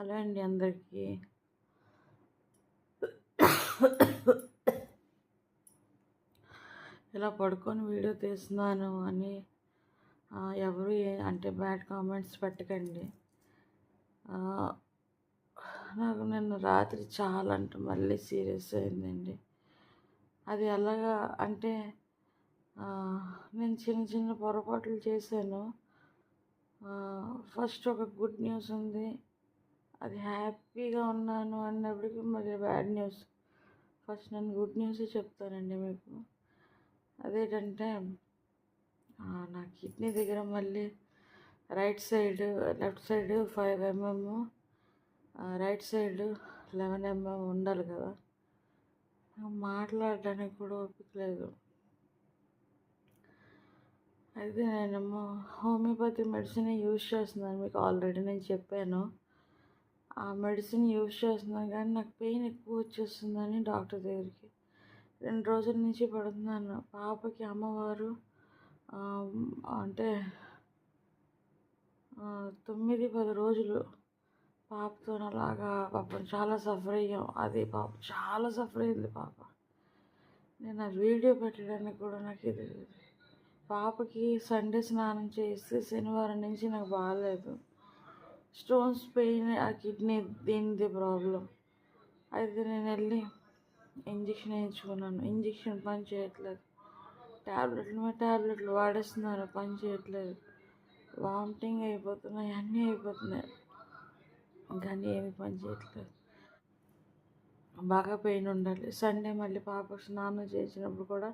Hello అండి అందరికీ. ఇలా పడుకొని వీడియో తీస్తున్నాను అని ఎవరు అంటే బ్యాడ్ కామెంట్స్ పెట్టకండి. నాకు నిన్న రాత్రి చాలా అంటే మళ్ళీ సీరియస్ అయిందండి. అది ఎలాగా అంటే నేను చిన్న చిన్న పొరపాట్లు చేశాను. ఫస్ట్ ఒక గుడ్ న్యూస్ ఉంది. అది హ్యాపీగా ఉన్నాను అన్నప్పటికీ మరి బ్యాడ్ న్యూస్. ఫస్ట్ నేను గుడ్ న్యూస్ చెప్తానండి మీకు. అదేంటంటే నా కిడ్నీ దగ్గర మళ్ళీ right side left side five MM right side eleven MM ఉండాలి కదా. మాట్లాడడానికి కూడా ఓపిక లేదు. అయితే నేనేమో హోమియోపతి మెడిసిన్ యూజ్ చేస్తున్నాను మీకు ఆల్రెడీ నేను చెప్పాను. ఆ మెడిసిన్ యూజ్ చేస్తున్నాను కానీ నాకు పెయిన్ ఎక్కువ వచ్చేస్తుందని డాక్టర్ దగ్గరికి. రెండు రోజుల నుంచి పడుతున్నాను. పాపకి అమ్మవారు అంటే తొమ్మిది పది రోజులు పాపతో అలాగా పాపం చాలా సఫర్ అయ్యాం. అది పాప చాలా సఫర్ అయింది పాప. నేను ఆ వీడియో పెట్టడానికి కూడా నాకు ఇది పాపకి సండే స్నానం చేస్తే శనివారం నుంచి నాకు బాగాలేదు. స్టోన్స్ పెయిన్ ఆ కిడ్నీ దీనిది ప్రాబ్లం. అయితే నేను వెళ్ళి ఇంజక్షన్ వేయించుకున్నాను. ఇంజక్షన్ పని చేయట్లేదు. ట్యాబ్లెట్లు మీద ట్యాబ్లెట్లు వాడేస్తున్నాను పని చేయట్లేదు. వామిటింగ్ అయిపోతున్నాయి అన్నీ అయిపోతున్నాయి. కానీ ఏమి పని చేయట్లేదు. బాగా పెయిన్ ఉండాలి. సండే మళ్ళీ పాపకు స్నానం చేసినప్పుడు కూడా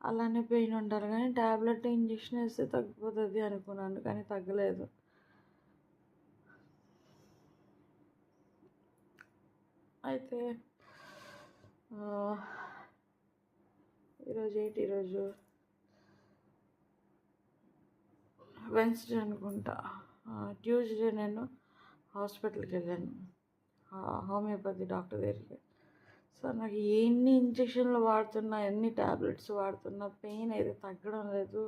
అలానే పెయిన్ ఉండాలి. కానీ ట్యాబ్లెట్ ఇంజక్షన్ వేస్తే తగ్గిపోతుంది అనుకున్నాను కానీ తగ్గలేదు. అయితే ఈరోజు ఏంటి ఈరోజు? వెన్స్డే అనుకుంటా. ట్యూస్డే నేను హాస్పిటల్కి వెళ్ళాను హోమియోపతి డాక్టర్ దగ్గరికి. సో నాకు ఎన్ని ఇంజక్షన్లు వాడుతున్నా ఎన్ని ట్యాబ్లెట్స్ వాడుతున్నా పెయిన్ అయితే తగ్గడం లేదు.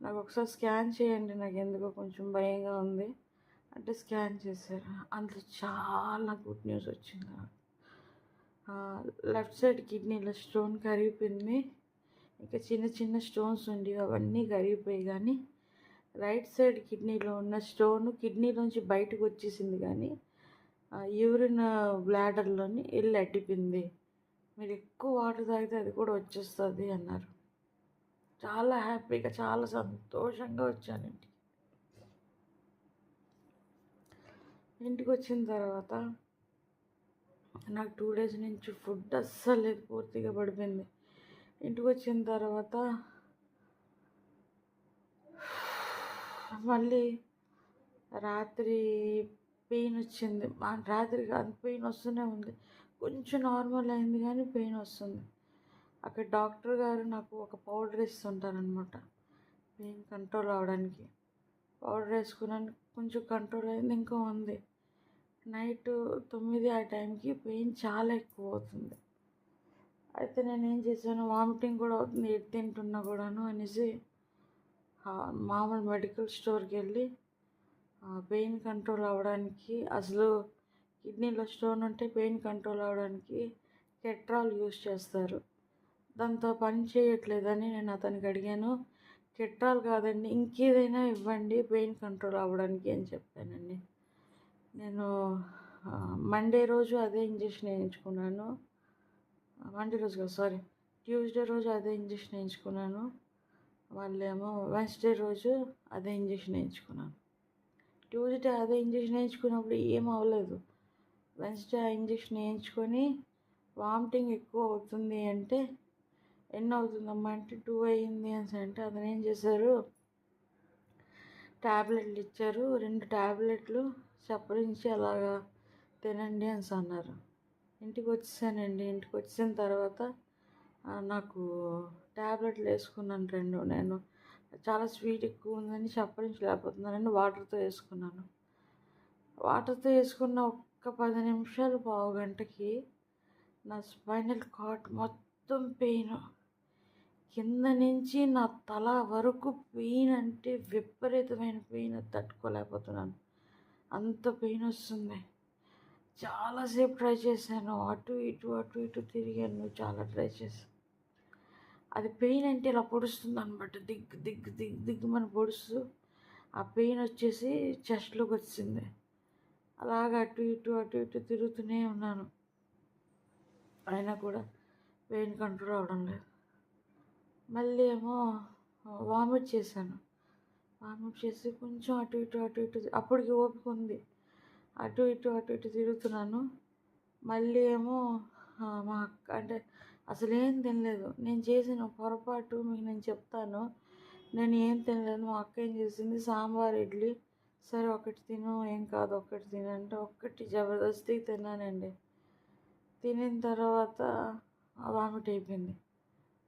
నాకు ఒకసారి స్కాన్ చేయండి నాకు ఎందుకో కొంచెం భయంగా ఉంది. అంటే స్కాన్ చేశారు. అందులో చాలా గుడ్ న్యూస్ వచ్చింది నాకు. లెఫ్ట్ సైడ్ కిడ్నీలో స్టోన్ కరిగిపోయింది. ఇంకా చిన్న చిన్న స్టోన్స్ ఉండి అవన్నీ కరిగిపోయి కానీ రైట్ సైడ్ కిడ్నీలో ఉన్న స్టోన్ కిడ్నీలోంచి బయటకు వచ్చేసింది కానీ యూరిన్ బ్లాడర్లోని వెళ్ళి అట్టిపోయింది. మీరు ఎక్కువ వాటర్ తాగితే అది కూడా వచ్చేస్తుంది అన్నారు. చాలా హ్యాపీగా చాలా సంతోషంగా వచ్చాను ఇంటికి. ఇంటికి వచ్చిన తర్వాత నాకు టూ డేస్ నుంచి ఫుడ్ అస్సలు లేదు పూర్తిగా పడిపోయింది. ఇంటికి వచ్చిన తర్వాత మళ్ళీ రాత్రి పెయిన్ వచ్చింది. రాత్రి కాదు పెయిన్ వస్తూనే ఉంది. కొంచెం నార్మల్ అయింది కానీ పెయిన్ వస్తుంది. అక్కడ డాక్టర్ గారు నాకు ఒక పౌడర్ ఇస్తుంటారనమాట పెయిన్ కంట్రోల్ అవడానికి. పౌడర్ వేసుకున్నాను కొంచెం కంట్రోల్ అయింది ఇంకా ఉంది. నైట్ తొమ్మిది ఆ టైంకి పెయిన్ చాలా ఎక్కువ అవుతుంది అయితే నేను ఏం చేశాను వామిటింగ్ కూడా అవుతుంది ఏది తింటున్నా కూడాను అనేసి మామూలు మెడికల్ స్టోర్కి వెళ్ళి పెయిన్ కంట్రోల్ అవ్వడానికి అసలు కిడ్నీలో స్టోన్ ఉంటే పెయిన్ కంట్రోల్ అవ్వడానికి కెట్రాల్ యూస్ చేస్తారు. దాంతో పని చేయట్లేదని నేను అతనికి అడిగాను కెట్రాల్ కాదండి ఇంకేదైనా ఇవ్వండి పెయిన్ కంట్రోల్ అవ్వడానికి అని చెప్పానండి. నేను మండే రోజు అదే ఇంజక్షన్ వేయించుకున్నాను. మండే రోజు కాదు సారీ ట్యూస్డే రోజు అదే ఇంజక్షన్ వేయించుకున్నాను. వాళ్ళేమో వెన్స్డే రోజు అదే ఇంజక్షన్ వేయించుకున్నాను. ట్యూస్డే అదే ఇంజక్షన్ వేయించుకున్నప్పుడు ఏం అవ్వలేదు. వెన్స్డే ఆ ఇంజక్షన్ వేయించుకొని వామిటింగ్ ఎక్కువ అవుతుంది అంటే ఎన్ని అవుతుందమ్మా అంటే టూ అయ్యింది అని అంటే అతను ఏం చేశారు? ట్యాబ్లెట్లు ఇచ్చారు. రెండు ట్యాబ్లెట్లు చప్పరించి అలాగా తినండి అని అన్నారు. ఇంటికి వచ్చేసానండి ఇంటికి వచ్చిన తర్వాత నాకు ట్యాబ్లెట్లు వేసుకున్నాను రెండు. నేను చాలా స్వీట్ ఎక్కువ ఉందని చప్పరించలేకపోతున్నానని వాటర్తో వేసుకున్నాను. వాటర్తో వేసుకున్న ఒక్క పది నిమిషాలు పావు గంటకి నా స్పైనల్ కార్డ్ మొత్తం పెయిన్. కింద నుంచి నా తల వరకు పెయిన్ అంటే విపరీతమైన పెయిన్ తట్టుకోలేకపోతున్నాను. అంత పెయిన్ వస్తుంది. చాలాసేపు ట్రై చేశాను. అటు ఇటు అటు ఇటు తిరిగాను. చాలా ట్రై చేశాను అది పెయిన్ అంటే ఇలా పొడుస్తుంది అనమాట దిగ్ దిగ్ దిగ్ దిగ్గుమని పొడుస్తూ ఆ పెయిన్ వచ్చేసి చెస్ట్లోకి వచ్చింది. అలాగ అటు ఇటు అటు ఇటు తిరుగుతూనే ఉన్నాను. అయినా కూడా పెయిన్ కంట్రోల్ అవడం లేదు. మళ్ళీ ఏమో వామిట్ చేశాను. వామిట్ చేసి కొంచెం అటు ఇటు అటు ఇటు అప్పటికి ఓపిక ఉంది. అటు ఇటు అటు ఇటు తిరుగుతున్నాను. మళ్ళీ ఏమో మా అక్క అంటే అసలు ఏం తినలేదు. నేను చేసిన పొరపాటు మీకు నేను చెప్తాను. నేను ఏం తినలేదు. మా అక్క ఏం చేసింది? సాంబార్ ఇడ్లీ. సరే ఒకటి తిను ఏం కాదు ఒకటి తిను అంటే ఒక్కటి జబర్దస్తి తిన్నానండి. తినిన తర్వాత వామిట్ అయిపోయింది.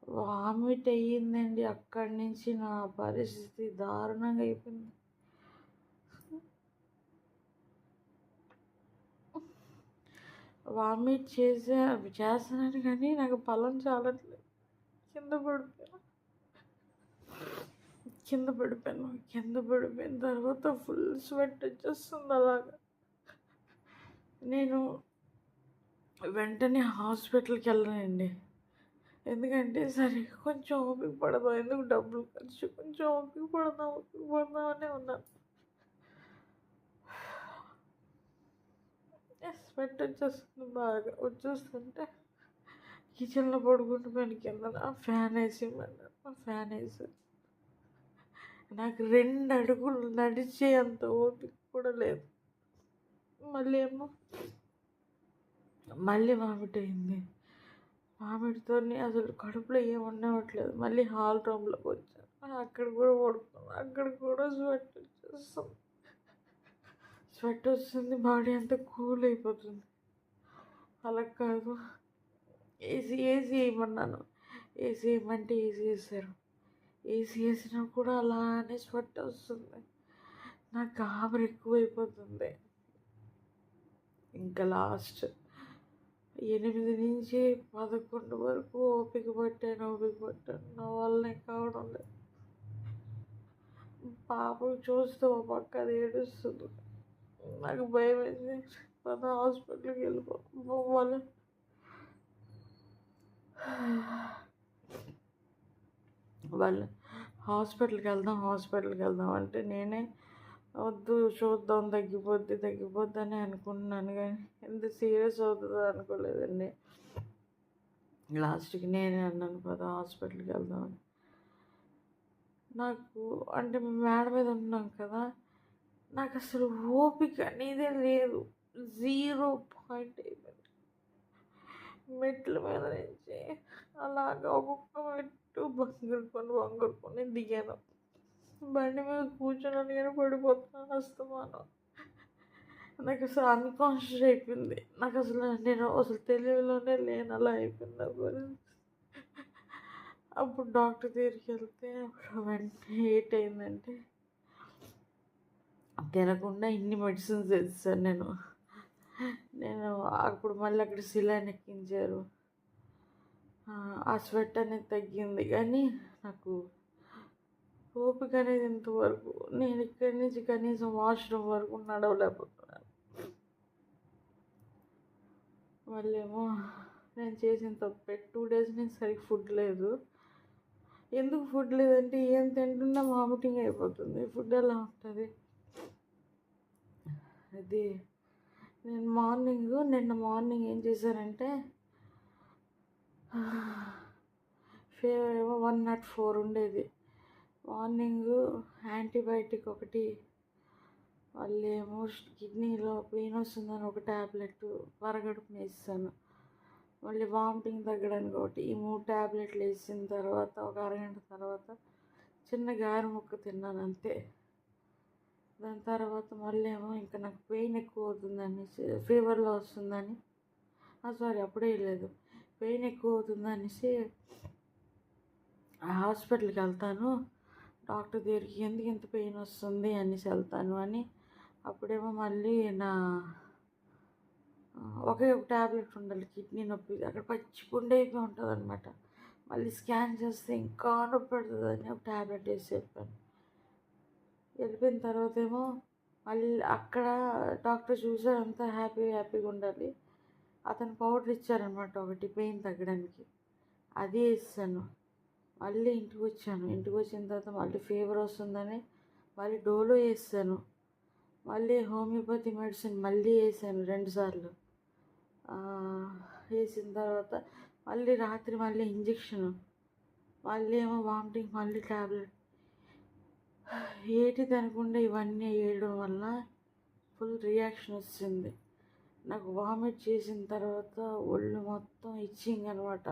వామిట్ అయ్యిందండి. అక్కడి నుంచి నా పరిస్థితి దారుణంగా అయిపోయింది. వామిట్ చేసే చేస్తున్నాను కానీ నాకు బలం చాలట్లేదు. కింద పడిపోయాను. కింద పడిపోయాను. కింద పడిపోయిన తర్వాత ఫుల్ స్వెట్ వచ్చేస్తుంది అలాగా. నేను వెంటనే హాస్పిటల్కి వెళ్ళనండి. ఎందుకంటే సరే కొంచెం ఓపిక పడదాం. ఎందుకు డబ్బులు ఖర్చు? కొంచెం ఓపిక పడదాం ఓపిక పడదాం అనే ఉన్నాను స్వెట్ వచ్చేస్తుంది బాగా. వచ్చేస్తుంటే కిచెన్లో పడుకుంటున్నాను కింద. ఫ్యాన్ వేసి ఆ ఫ్యాన్ వేసి. నాకు రెండు అడుగులు నడిచే అంత ఓపిక కూడా లేదు. మళ్ళీ ఏమో మళ్ళీ వామిట్ అయింది వామిట్తో అసలు కడుపులో ఏం ఉండవట్లేదు మళ్ళీ హాల్ రూమ్లోకి వచ్చాను అక్కడ కూడా పడుకున్నాను అక్కడ కూడా స్వెట్ వచ్చేస్తుంది. స్వెట్ వస్తుంది. బాడీ అంతా కూల్ అయిపోతుంది. అలా కాదు. ఏసీ ఏసీ వేయమన్నాను. ఏసీ వేయమంటే ఏసీ వేసారు ఏసీ వేసినా కూడా అలానే స్వెట్ వస్తుంది. నాకు గాబరి ఎక్కువైపోతుంది. ఇంకా లాస్ట్. ఎనిమిది నుంచి పదకొండు వరకు ఓపిక పట్టాను ఓపిక పట్టాను. నా వల్ల కావడం లేదు. పాపకు చూస్తే ఒక పక్క అది ఏడుస్తుంది. నాకు భయం వేసి పద హాస్పిటల్కి వెళ్ళిపోవాలి వాళ్ళు హాస్పిటల్కి వెళ్దాం హాస్పిటల్కి వెళ్దాం అంటే నేనే వద్దు చూద్దాం తగ్గిపోద్ది తగ్గిపోద్ది అని అనుకున్నాను కానీ ఎంత సీరియస్ అవుతుందో అనుకోలేదండి. లాస్ట్కి నేనే అన్నాను పద హాస్పిటల్కి వెళ్దామని నాకు అంటే మేడ మీద ఉన్నాం కదా నాకు అసలు ఓపిక అనేదే లేదు. జీరో పాయింట్ అయిపోయింది మెట్ల మీద నుంచి అలాగా ఒక్కొక్క మెట్టు బంగురుకొని బంగురుకొని దిగాను. బండి మీద కూర్చున్నాను కానీ పడిపోతున్నాను వస్తున్నాను నాకు అసలు అన్కాన్షియస్ అయిపోయింది. నాకు అసలు నేను అసలు తెలివిలోనే లేను అలా అయిపోయింది గురించి. అప్పుడు డాక్టర్ దగ్గరికి వెళ్తే అప్పుడు వెంటనే ఏట్ అయిందంటే తినకుండా ఇన్ని మెడిసిన్స్ తెచ్చాను నేను. నేను అప్పుడు మళ్ళీ అక్కడ సిలాన్ ఎక్కించారు. ఆ స్వెట్ అనేది తగ్గింది. కానీ నాకు ఓపిక అనేది ఇంతవరకు నేను ఇక్కడి నుంచి కనీసం వాష్రూమ్ వరకు నడవలేకపోతున్నాను. మళ్ళీ ఏమో నేను చేసిన తప్పే. టూ డేస్ నుంచి సరిగ్గా ఫుడ్ లేదు. ఎందుకు ఫుడ్ లేదంటే ఏం తింటున్నా వామిటింగ్ అయిపోతుంది. ఫుడ్ ఎలా ఉంటుంది? అది. నేను మార్నింగ్ నిన్న మార్నింగ్ ఏం చేశానంటే ఫీవర్ ఏమో వన్ నాట్ ఫోర్ ఉండేది. మార్నింగ్ యాంటీబయాటిక్ ఒకటి. వాళ్ళు ఏమో కిడ్నీలో పెయిన్ వస్తుందని ఒక ట్యాబ్లెట్ వరగడుపున వేస్తాను మళ్ళీ వామిటింగ్ తగ్గడానికి ఒకటి. ఈ మూడు ట్యాబ్లెట్లు వేసిన తర్వాత ఒక అరగంట తర్వాత చిన్న గారి ముక్క తిన్నాను అంతే. దాని తర్వాత మళ్ళీ ఏమో ఇంకా నాకు పెయిన్ ఎక్కువ అవుతుందని ఫీవర్లో వస్తుందని. సారీ అప్పుడే లేదు పెయిన్ ఎక్కువ అవుతుందనేసి హాస్పిటల్కి వెళ్తాను. డాక్టర్ దగ్గరికి ఎందుకు ఇంత పెయిన్ వస్తుంది అనేసి వెళ్తాను అని అప్పుడేమో మళ్ళీ నా ఒకే ఒక ట్యాబ్లెట్ ఉండాలి కిడ్నీ నొప్పి అక్కడ పచ్చి గుండె అయిపోయి ఉంటుంది అనమాట మళ్ళీ స్కాన్ చేస్తే ఇంకా నొప్పి పెడుతుంది అని ఒక ట్యాబ్లెట్ వేసి చెప్పాను వెళ్ళిపోయిన తర్వాత ఏమో మళ్ళీ అక్కడ డాక్టర్ చూసారు అంతా హ్యాపీ హ్యాపీగా ఉండాలి. అతను పౌడర్ ఇచ్చారనమాట ఒకటి పెయిన్ తగ్గడానికి. అది వేసాను. మళ్ళీ ఇంటికి వచ్చాను. ఇంటికి వచ్చిన తర్వాత మళ్ళీ ఫీవర్ వస్తుందని మళ్ళీ డోలో వేసాను. మళ్ళీ హోమియోపతి మెడిసిన్ మళ్ళీ వేసాను రెండుసార్లు వేసిన తర్వాత మళ్ళీ రాత్రి మళ్ళీ ఇంజెక్షన్. మళ్ళీ ఏమో వామిటింగ్ మళ్ళీ ట్యాబ్లెట్ ఏటి తినకుండా ఇవన్నీ వేయడం వల్ల ఫుల్ రియాక్షన్ వచ్చింది. నాకు వామిట్ చేసిన తర్వాత ఒళ్ళు మొత్తం ఇచ్చింగ్ అనమాట.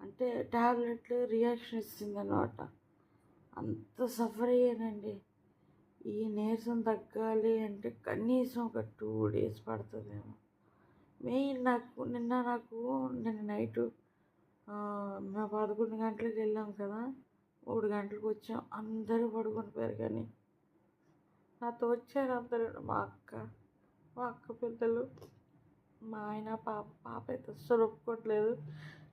అంటే ట్యాబ్లెట్లు రియాక్షన్ ఇచ్చింది అనమాట అంత సఫర్ అయ్యానండి. ఈ నీరసం తగ్గాలి అంటే కనీసం ఒక టూ డేస్ పడుతుందేమో. మెయిన్ నాకు నిన్న నాకు నిన్న నైటు మేము పదకొండు గంటలకు వెళ్ళాం కదా. మూడు గంటలకు వచ్చాం. అందరూ పడుకొని పోయారు కానీ నాతో వచ్చారు అందరూ. మా అక్క మా అక్క పిల్లలు మా ఆయన పాప పాప అయితే అస్సలు ఒప్పుకోవట్లేదు.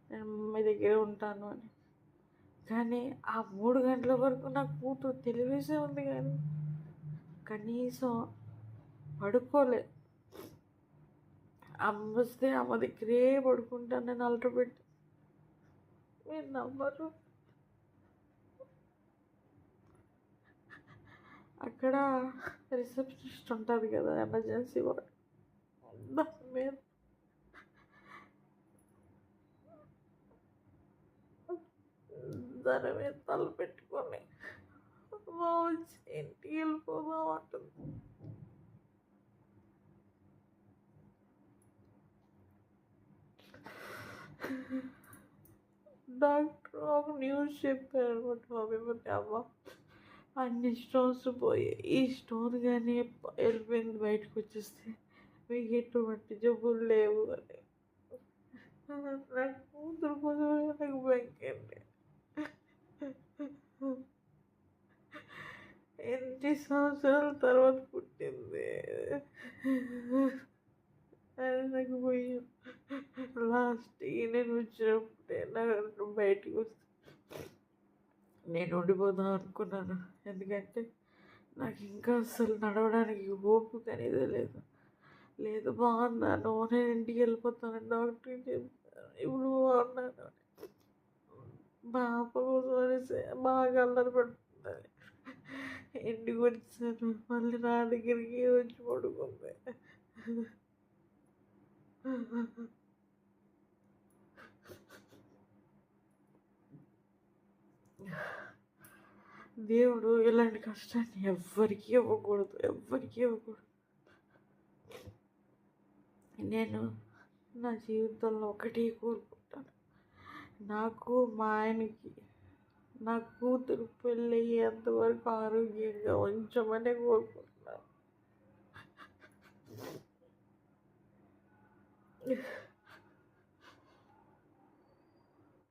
నేను మీ దగ్గర ఉంటాను అని. కానీ ఆ మూడు గంటల వరకు నాకు కూతురు తెలివేసే ఉంది కానీ కనీసం పడుకోలే. అమ్మ వస్తే అమ్మ దగ్గరే పడుకుంటాను నేను అల్టర్ మీరు నమ్మరు అక్కడ రిసెప్షనిస్ట్ ఉంటుంది కదా ఎమర్జెన్సీ వార్డ్ దాని మీద దాని మీద తల పెట్టుకొని మా వచ్చి ఇంటికి వెళ్ళిపోదాం అంటుంది డాక్టర్ ఒక న్యూస్ చెప్పారు అనమాట హోమియోపతి అమ్మ. అన్ని స్టోన్స్ పోయి ఈ స్టోన్ కానీ వెళ్ళిపోయింది బయటకు వచ్చేస్తే మీకు ఎటువంటి జబ్బులు లేవు అని. నా కూతురు కోసం నాకు భయంకండి ఎన్ని సంవత్సరాల తర్వాత పుట్టింది. అది నాకు భయం లాస్ట్ నేను వచ్చినప్పుడే నాకు బయటకు వస్తే నేను ఉండిపోదాం అనుకున్నాను. ఎందుకంటే నాకు ఇంకా అసలు నడవడానికి ఓపిక అనేది లేదు. లేదు బాగున్నాను నేను ఇంటికి వెళ్ళిపోతాను డాక్టర్కి చెప్పాను ఇప్పుడు బాగున్నాను మా కోసం అనేసి బాగా అల్లరి పడుతుంది. ఇంటికి వచ్చాను మళ్ళీ నా దగ్గరికి వచ్చి పడుకుంది. దేవుడు ఇలాంటి కష్టాన్ని ఎవ్వరికీ ఇవ్వకూడదు ఎవ్వరికీ ఇవ్వకూడదు. నేను నా జీవితంలో ఒకటి కోరుకుంటాను. నాకు మా ఆయనకి నా కూతురు పెళ్ళి అయ్యేంతవరకు ఆరోగ్యంగా ఉంచమని కోరుకుంటున్నాను.